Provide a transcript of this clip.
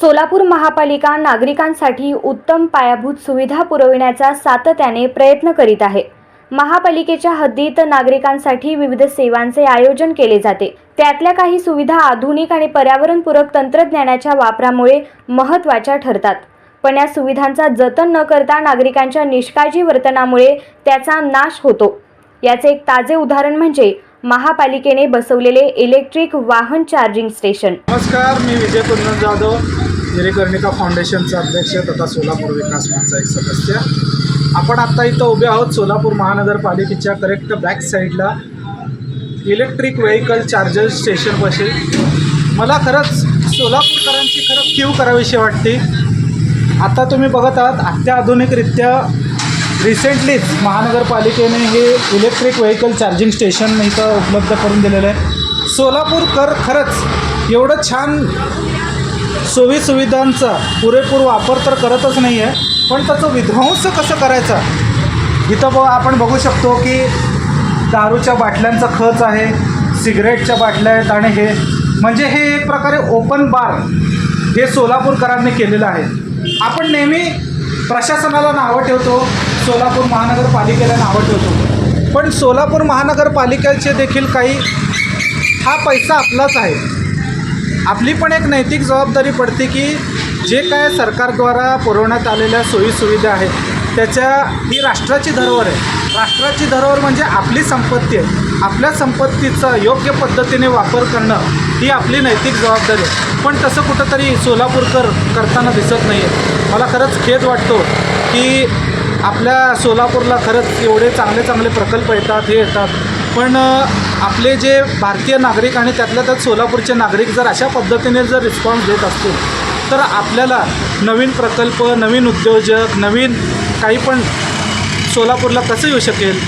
सोलापूर महापालिका नागरिकांसाठी उत्तम पायाभूत सुविधा पुरविण्याचा सातत्याने प्रयत्न करीत आहे. महापालिकेच्या हद्दीत नागरिकांसाठी विविध सेवांचे आयोजन केले जाते. त्यातल्या काही सुविधा आधुनिक आणि पर्यावरणपूरक तंत्रज्ञानाच्या वापरामुळे महत्त्वाच्या ठरतात. पण या सुविधांचा जतन न करता नागरिकांच्या निष्काळजी वर्तनामुळे त्याचा नाश होतो. याचे एक ताजे उदाहरण म्हणजे महापालिकेने बसवलेले इलेक्ट्रिक वाहन चार्जिंग स्टेशन. नमस्कार मी विजय कुंदन जाधव. निरीकर्णिका फाउंडेशनचा अध्यक्ष तथा सोलापूर विकास मंचा एक सदस्य. आपण आत्ता इथं उभे आहोत सोलापूर महानगरपालिकेच्या करेक्ट बॅक साईडला इलेक्ट्रिक व्हेकल चार्जर स्टेशनपाशी. मला खरंच सोलापूरकरांची खरंच क्यू करावीशी वाटते. आता तुम्ही बघत आहात अत्याधुनिकरित्या रिसेंटलीच महानगरपालिकेने हे इलेक्ट्रिक व्हेकल चार्जिंग स्टेशन इथं उपलब्ध करून दिलेलं आहे. सोलापूरकर खरंच एवढं छान सोयीसुविधांचा पुरेपूर वापर तर करतच नाही आहे पण त्याचं विध्वंस कसं करायचा? इथं ब आपण बघू शकतो की दारूच्या बाटल्यांचा खच आहे सिगरेटच्या बाटल्या आहेत आणि हे. म्हणजे हे एक प्रकारे ओपन बार हे सोलापूरकरांनी केलेलं आहे. आपण नेहमी प्रशासनाला नावं ठेवतो सोलापूर महानगरपालिकेला नावं ठेवतो. पण सोलापूर महानगरपालिकेचे देखील काही हा पैसा आपलाच आहे. आपली पण एक नैतिक जबाबदारी पडते की जे काय सरकारद्वारा पुरवण्यात आलेल्या सोयीसुविधा आहेत त्याच्या ही राष्ट्राची धरोहर आहे. राष्ट्राची धरोहर म्हणजे आपली संपत्ती आहे. आपल्या संपत्तीचा योग्य पद्धतीने वापर करणं ही आपली नैतिक जबाबदारी आहे. पण तसं कुठंतरी सोलापूरकर करताना दिसत नाही आहे मला खरंच खेद वाटतो की आपल्या सोलापूरला खरंच एवढे चांगले चांगले प्रकल्प येतात हे येतात. पण आपले जे भारतीय नागरिक आणि त्यातल्या त्यात सोलापूरचे नागरिक जर अशा पद्धतीने जर रिस्पॉन्स देत असतील तर आपल्याला नवीन प्रकल्प नवीन उद्योजक नवीन काही पण सोलापूरला कसं येऊ शकेल?